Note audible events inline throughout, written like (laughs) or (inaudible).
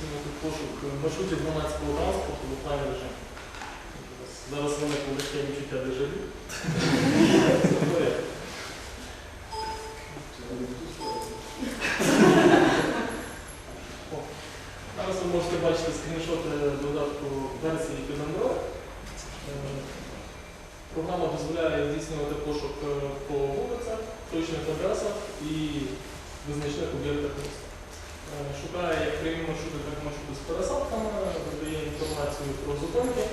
здійснювати пошук маршрутів громадського транспорту в режимі. Зараз виникло таке відчуття дежавю. Зараз ви можете бачити скріншоти додатку версії Android. Е, Програма дозволяє здійснювати пошук е, по вулицях, точних адресах і визначних об'єктах міста. Е, Шукає як прямі маршрути, так і маршрути з пересадками, видає інформацію про зупинки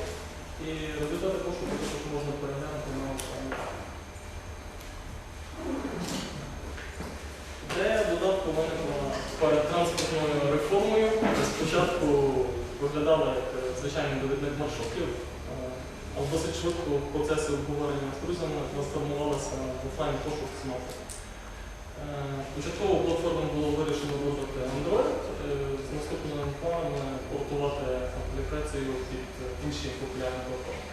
і результати пошуку також можна переглянути на сайті. Ідея додатку виникла перед транспортною реформою. Спочатку виглядала як е, звичайний довідник маршрутів, е, але досить швидко в процесі обговорення з друзями трансформувалася в офлайн пошук. Е, Початково платформу було вирішено вибрати Android, е, з наступним планом портувати аплікацію під е, інші популярні платформи.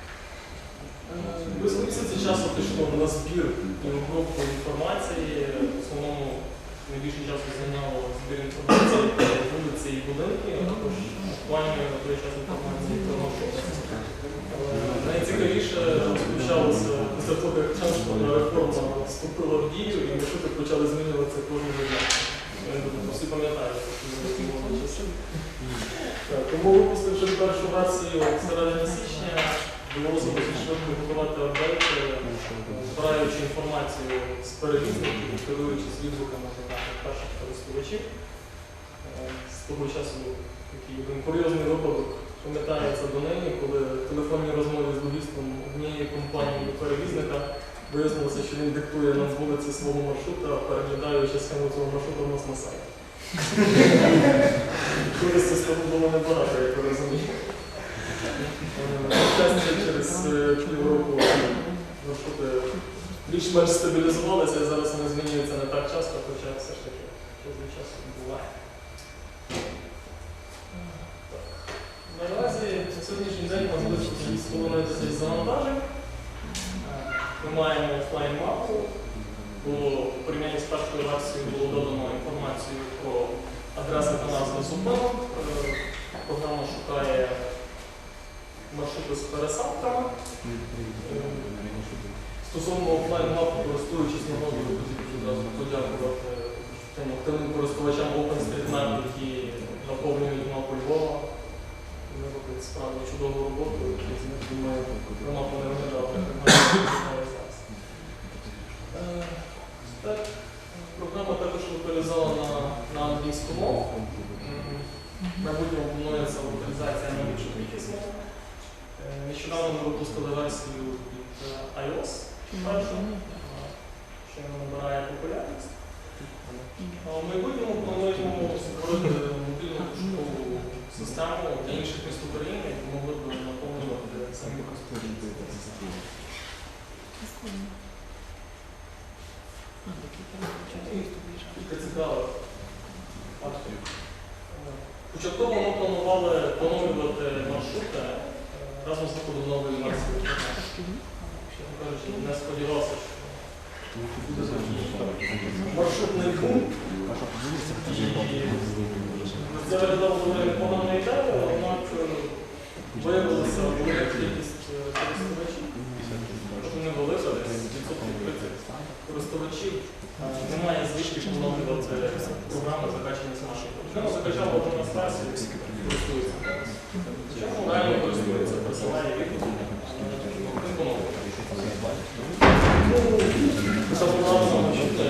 Е, Близько місяця часу пішло на збір і обробку інформації. В основному найбільше часу зайняло збір інформації про вулиці і будинки, а також актуальної на той час інформації про маршрути. Найцікавіше розпочалося того, як транспортна реформа вступила в дію і маршрути почали змінюватися кожного дня. Всі пам'ятають. Тому випустивши першу версію середині січня, довелося досить швидко готувати апдейти, збираючи інформацію з перевізників, керуючись відгуками перших користувачів. Е, З того часу такий один курйозний випадок пам'ятається неї, коли в телефонній розмові з логістом однієї компанії перевізника вияснилося, що він диктує нам з вулиці свого маршрута, переглядаючи схему цього маршрута в нас на сайті. Користі з того було небагато, як ви розумієте. Е, Щастя, через е, півроку маршрути більш-менш стабілізувалися, і зараз вони змінюються не так часто, хоча все ж таки час від буває. Наразі на сьогоднішній день нас близько 2,5 тисяч завантажень. Ми маємо офлайн мапу, бо в порівнянні з першою версією було додано інформацію про адреси та назви зупинок. Е, Програма шукає маршрути з пересадками. Стосовно офлайн мапи, користуючись нагодою, хотів одразу подякувати тим активним користувачам OpenStreetMap, які наповнюють мапу Львова. Вони роблять справді чудову роботу, і з них думаю, як виглядає зараз. Е, Так, програма також локалізована на англійську мову. Майбутньому планується локалізація на більшу кількість мов. Е, Нещодавно ми випустили версію під е, iOS першу, що набирає популярність. В майбутньому плануємо створити мобільну пошукову систему для інших міст України, які могли б наповнювати самі. Е, Початково ми планували поновлювати маршрути е, разом з нової версії. Кажучи, не сподівався, що маршрутний. І це виглядало доволі непоганою однак е, виявилося велика кількість е, користувачів. Тобто невелика, десь відсотків 30 користувачів. Е, Немає звички поновлювати програми, закачані з нашої. Людина закачала одну на версію і користується. Чому реально користується, присилає відгуки,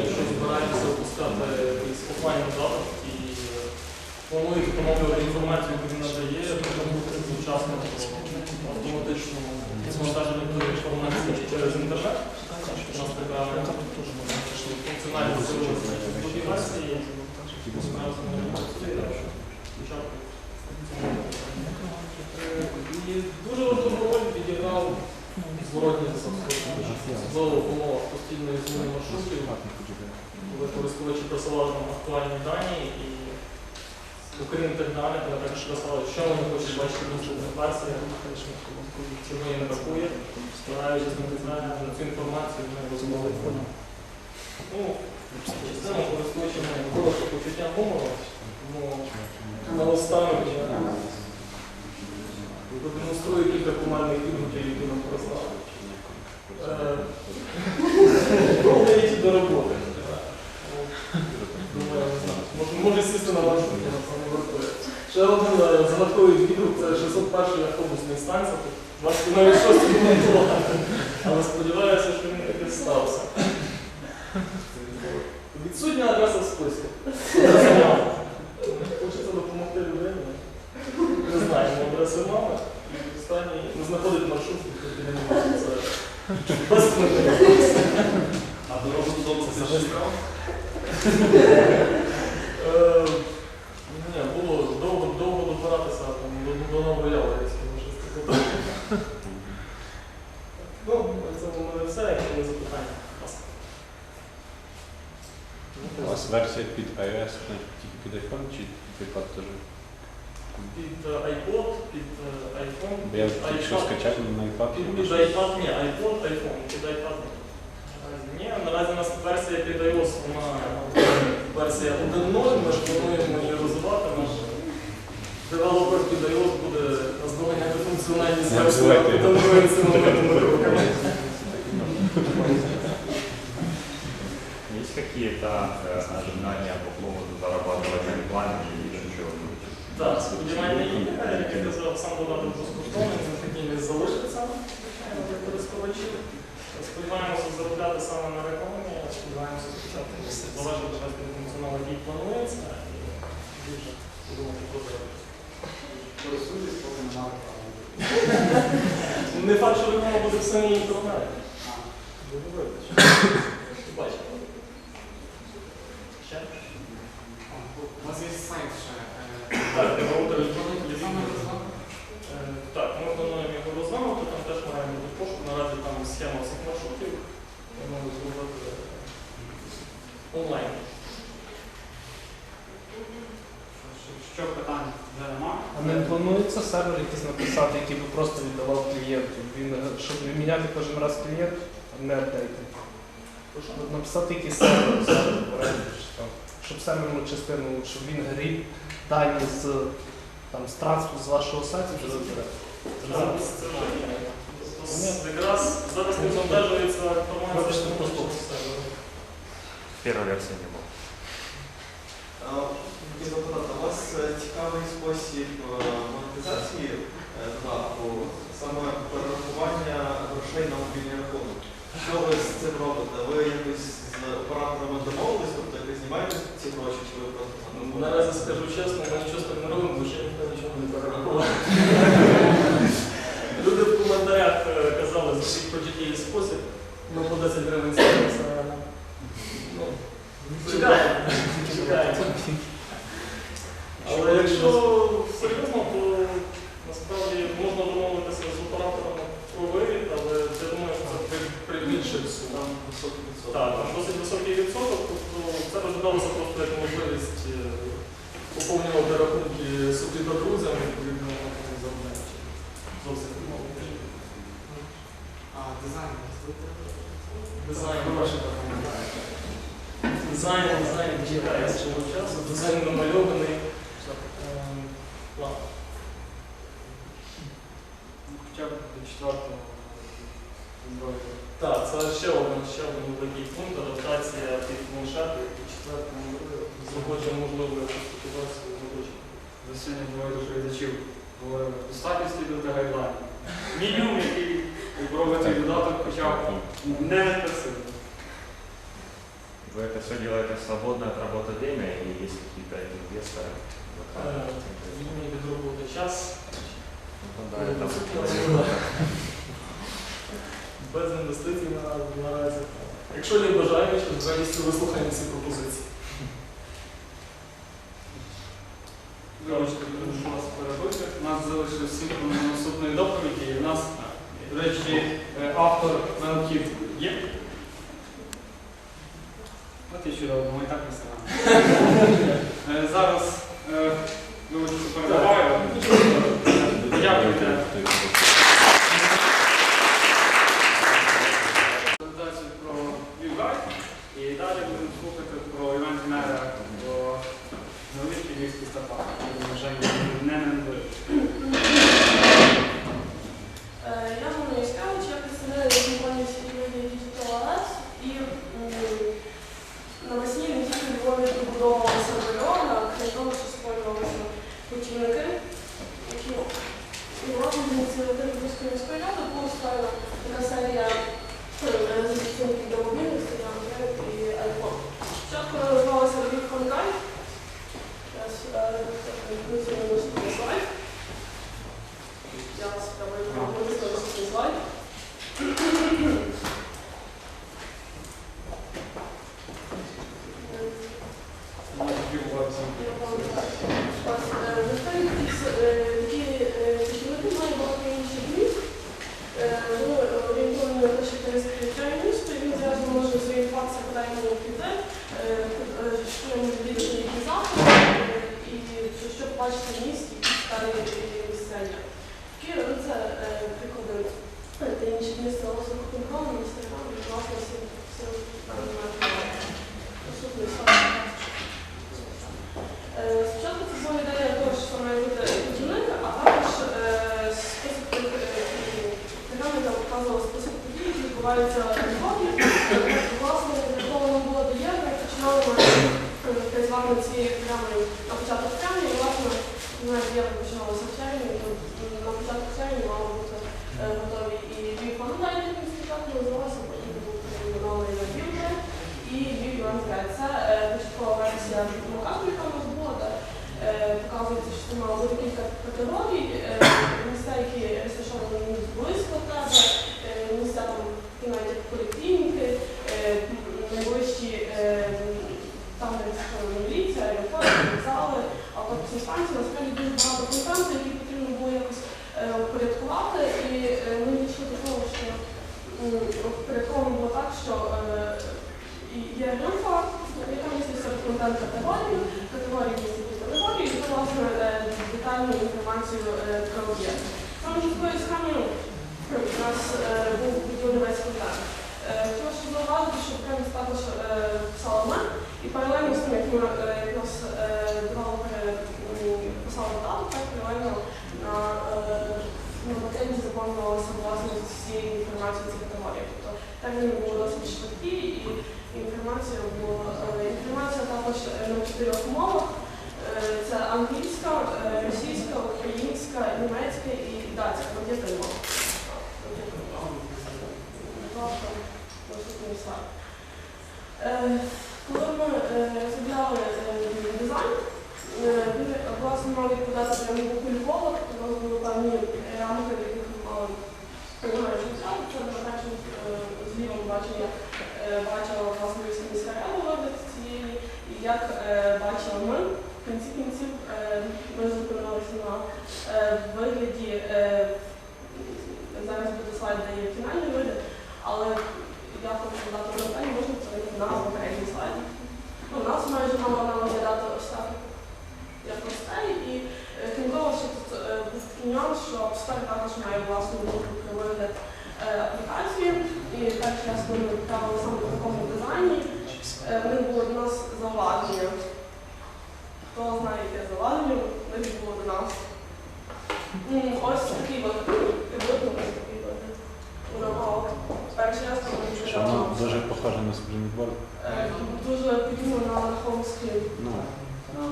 якщо збираєтеся випускати якийсь офлайн і е, плануєте інформацію, яку він надає, то бути учасником автоматичному завантаженню тої інформації через інтернет. У нас така функціональність з'явилася в другій версії. Зараз ми працюємо спочатку. Е, І дуже важливу роль відіграв зворотній зв'язок. Особливо в умовах постійної зміни маршрутів, коли користувачі присилали нам актуальні дані і окрім тих даних, вони також писали, що вони хочуть бачити в інших версіях, чого їм бракує, стараючись на цю інформацію ми розмовили. Ну, Частина користувачі має хороше почуття гумору, тому наостанок продемонструю кілька командних відгуків, які нам. Е, Довго йти до роботи. Не. Може- сісти на я не вартує. Ще один е, загадковий відгук, це 601 автобусний станція. Тут 26 було, але сподіваюся, що він таки стався. Відсутня адреса в списку. Хочеться допомогти людині. Не мами. І останній не знаходить маршрут, який не може. Це безпечно. А дорогу додому ти шукав? Е, Ні, було довго, довго добиратися там, до, до нового Яворівська, може сказати. Ну, це в мене все, якщо є запитання. У вас версія під iOS, тільки під iPhone чи під iPad теж? Під е, iPod, під е, iPhone, Бо я тільки що iPad. скачав на iPad. Під, я під щось- iPad, ні, iPod, iPhone, під iPad ні. Наразі Ні, наразі у нас версія під iOS, вона версія 1.0, ми ж плануємо її розвивати. Наш девелопер під iOS буде наздоганяти функціональність Не версії обзивайте його. 1.0 цими новими кроками. Есть какие-то э, ожидания по поводу зарабатывать в плане или еще? Так, сподівання є, як я казав, сам додаток безкоштовний, він таким і залишиться для користувачів. Сподіваємося заробляти саме на рекламі, сподіваємося спочатку залежати вести функціонал, який планується, і дуже подумати про це. Користуйтесь, поки немає реклами. Не факт, що реклама буде в самій інтернеті. Ви дивитесь. Бачите. Ще? У вас є сайт ще. е, Так, роутер електронний Саме телевізійний. розробка? Е, Так, ми плануємо його розглянути, там теж маємо бути пошук, наразі там схема всіх маршрутів, плануємо зробити онлайн. Що- Що питання? Вже нема? А не планується сервер якийсь написати, який би просто віддавав клієнту. Він, е, щоб не міняти кожен раз клієнт, а не апдейти. От Написати якийсь сервер, сервер там, щоб серверну частину, щоб він грів дані з, там, з транспорту з вашого сайту вже забере. Якраз зараз не завантажується все. Первая версия не была. Хотів запитати, у вас е, цікавий спосіб е, е, додатку, саме перерахування грошей на мобільний рахунок. Що ви з цим робите? Ви якось з операторами домовились, тобто ви знімаєте ці гроші, чи ви просто Ну, Наразі скажу чесно, ми нічого з тим не робимо, бо ще ніхто нічого не перерахував. Люди в коментарях е, казали, зробіть про дієвий спосіб, ми по 10 гривень ставимося. Ну, чекаємо, чекаємо. Але якщо серйозно, то насправді можна домовитися з операторами про вивід, але я думаю, що це при- прибільшить суму. там високий відсоток? Так, там досить високий відсоток, тобто це розглядалося просто як можливість е, поповнювати рахунки собі та друзям, відповідно, не заробляючи. Зовсім мало. А, дизайн у вас тут? Дизайн хороший Дизайн, дизайн чекає свого часу, дизайн намальований. Ем, план. Ну, Хоча б до четвертого Так, це ще один, ще один великий пункт, адаптація під планшети під четвертому заходження можливої констатувації робочих. Ви сьогодні двоє до глядачів говорили. Достатньо слідувати гайдлайн. Мінімум, який робить цей додаток, хоча б не красиво. Вы это все делаете в свободное от работы время или есть какие-то инвесторы? Е, Вільний від роботи час. Ну да, это (laughs) Без інвестицій на- наразі. Якщо є бажання, то з радістю вислухаємо ці пропозиції. Вибачте, прошу вас перебити. У нас залишилось сім хвилин до наступної доповіді. І у нас, до речі, е, автор науків є. Це чудово, ну, ми так не ставимо. Е, зараз е, ну, ми вже передаваю. Дякуйте. Презентацію про Вівгай і далі будемо слухати про івент-мера по невеличкій місті Стапах. Відбуваються в Е, Власне, для того воно було доєдно, починали ми е, цією програмою на початку травня, і власне вона дієво починалася в червні, то на початку червня мало бути е, готові і Фонтайні, який спочатку називався, потім був перейменований на Львів і Львів Ланскай. Це е, початкова версія плакату, яка у нас була, е, показується, що мало бути кілька категорій, е, міста, які розташовані близько тебе, е, міста там, такі навіть як поліклініки, е, найближчі е, там, де розташована міліція, аеропорт, вокзали, автобусні станції, насправді дуже багато контенту, який потрібно було якось е, упорядкувати, і е, ми дійшли до того, що м, упорядковано було так, що е, і є група, яка контент категорії, категорії містять категорії, і власне, е, детальну інформацію е, про об'єкт. Саме такою схемою у нас е, був весь контент. Е, зауважити, що Кремс також е, писала мен, і паралельно з тим, як е, е, девелопери писали дату, так паралельно на, е, на заповнювалася власне з цією інформацією ці категорії. Тобто терміни були досить швидкі інформація була е, інформація також е, на чотирьох мовах. Е, Це англійська, російська, українська, німецька і датська. Е, Коли ми розробляли дизайн, він власне мав відповідати прямо до Львова, тобто у були певні рамки, в яких ми мали життя. Це на першому е, злівому бачення бачила власне міська рада вигляд цієї, і як е, бачили ми, в кінці кінців е, ми зупинилися на е, вигляді, е, зараз буде слайд, де є фінальний вигляд, але я хочу додати питання, можна це на попередній слайді. Ну, У нас майже мала нам виглядати так, як простей, і е, крім того, що тут е, був такий нюанс, що Апстар також має власну думку про вигляд е, аплікації, і так час, коли ми відправили саме в такому дизайні, е, них було до нас зауваження. Хто знає, яке зауваження, в них було до нас. Ось такий вигляд. Перший раз, коли ми Що воно дуже похоже на спринтборд. е, дуже подібно на хоумскрін. Ну,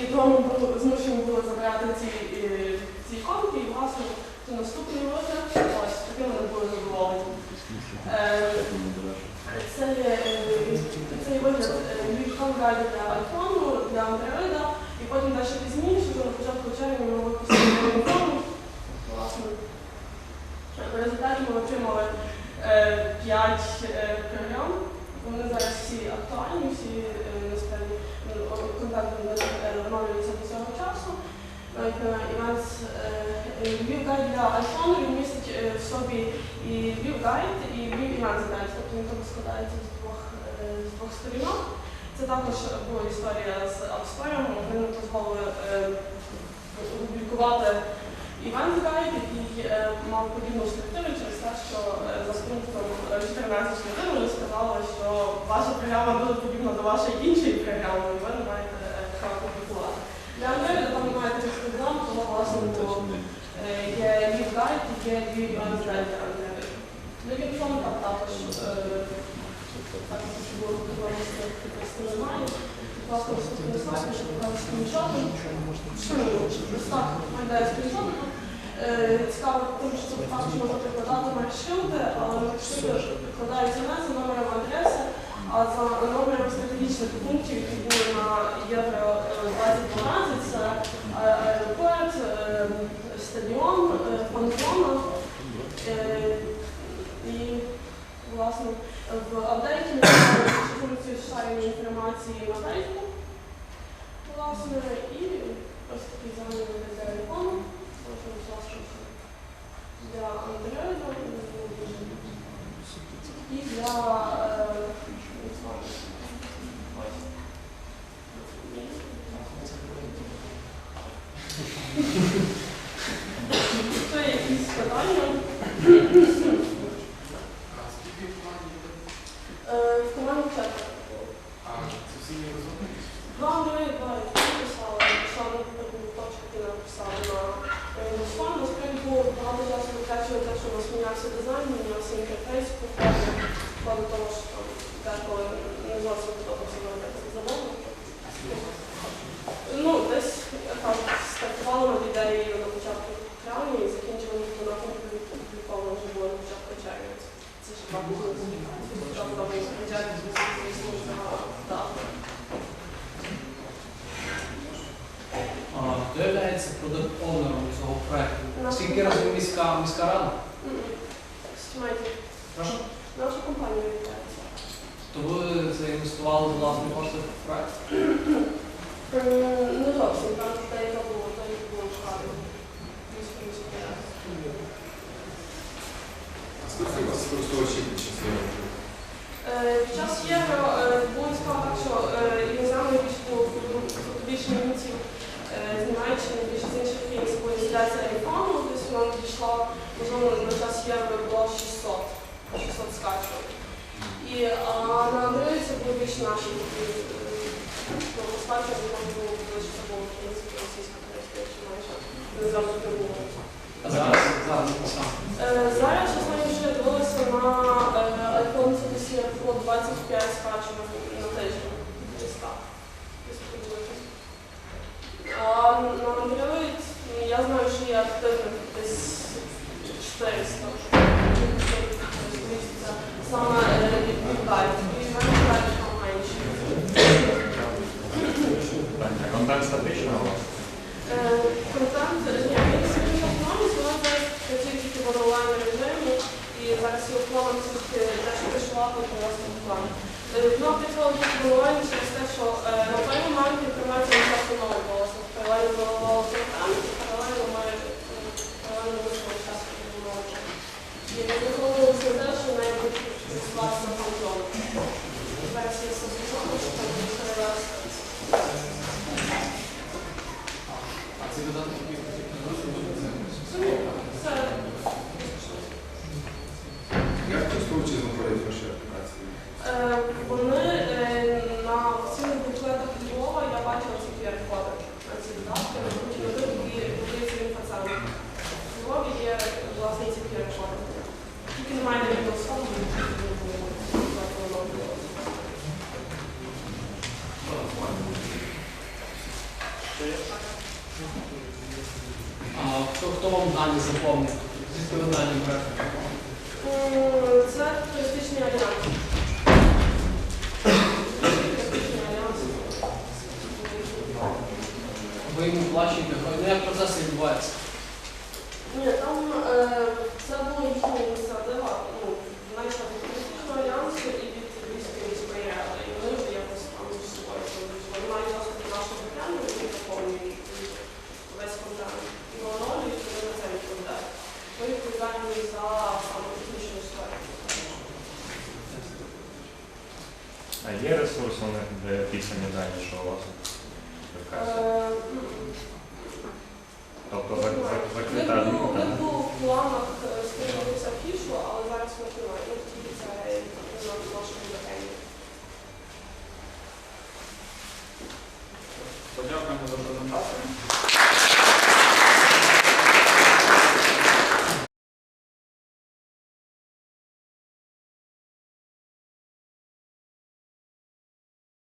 І тому змушені були забрати ці, е, ці іконки, і власне це наступний вигляд. Ось таким вони були задоволені. в смысле, Е, як воно дороже. Це є е, цей вигляд Львівком гайд для айфону, для андроїда, і потім далі пізніше, вже на початку червня ми випустили телефон. Власне, в результаті ми отримали е, 5 програм. Вони зараз всі актуальні, всі е, насправді ну, контакт оновлюється до цього часу. Навіть на івент Львів гайд для айфону він містить е, в собі і Львів гайд, і івент гайд, тобто він там складається з двох, е, з двох сторінок. Це також була історія з App Store, вони нам дозволили е, опублікувати івент гайд, який е, мав подібну структуру через те, що е, за пунктом 14 4 вони сказали, що ваша програма дуже подібна до вашої іншої програми, і ви не маєте е, права публікувати. Для Android там немає таких програм, тому власне було Е, Е, є гайд, є лів менеджер. Ну, там також споживає. Будь ласка, розповідайте, що е, Цікаво тим, що це також прикладати на але шилди прикладаються не за номером адреси, а за номером стратегічних пунктів, які були на Євро е, 2012. Це аеропорт, стадіон, е, фан-зона. Е, і, власне, в апдейті шифруються шарені інформації на Фейсбук. Власне, і ось такий загальний для ікону. Можна для Андрея і для quando estamos tanto en un а на Андріївці був більш нашим стаття, ну, там було ближче було в принципі російсько-українська, якщо майже не зразу тривога. Зараз е, зараз я знаю, що я дивилася на е, iPhone 25 скачених. Контент статичного власне? Контент змінив планість, зараз тільки в онлайн-режимі, і зараз його планом тільки те, що прийшла по власному плану. Е, ну, працювала в онлайн через те, що е, на той момент інформація не часто нового, власне, в онлайн було хто вам дані заповнив зі співданням графіка? Е, це туристичний альянс. Ви йому плачете, ну, як процеси відбувається? відповідальний за технічну історію. А є ресурси, де пісені дані, що у вас? Е, тобто ну, закрита. Ми був в планах е, скинулися фішу, але зараз ми тільки це в нашому батальйоні. Подякуємо за презентацію.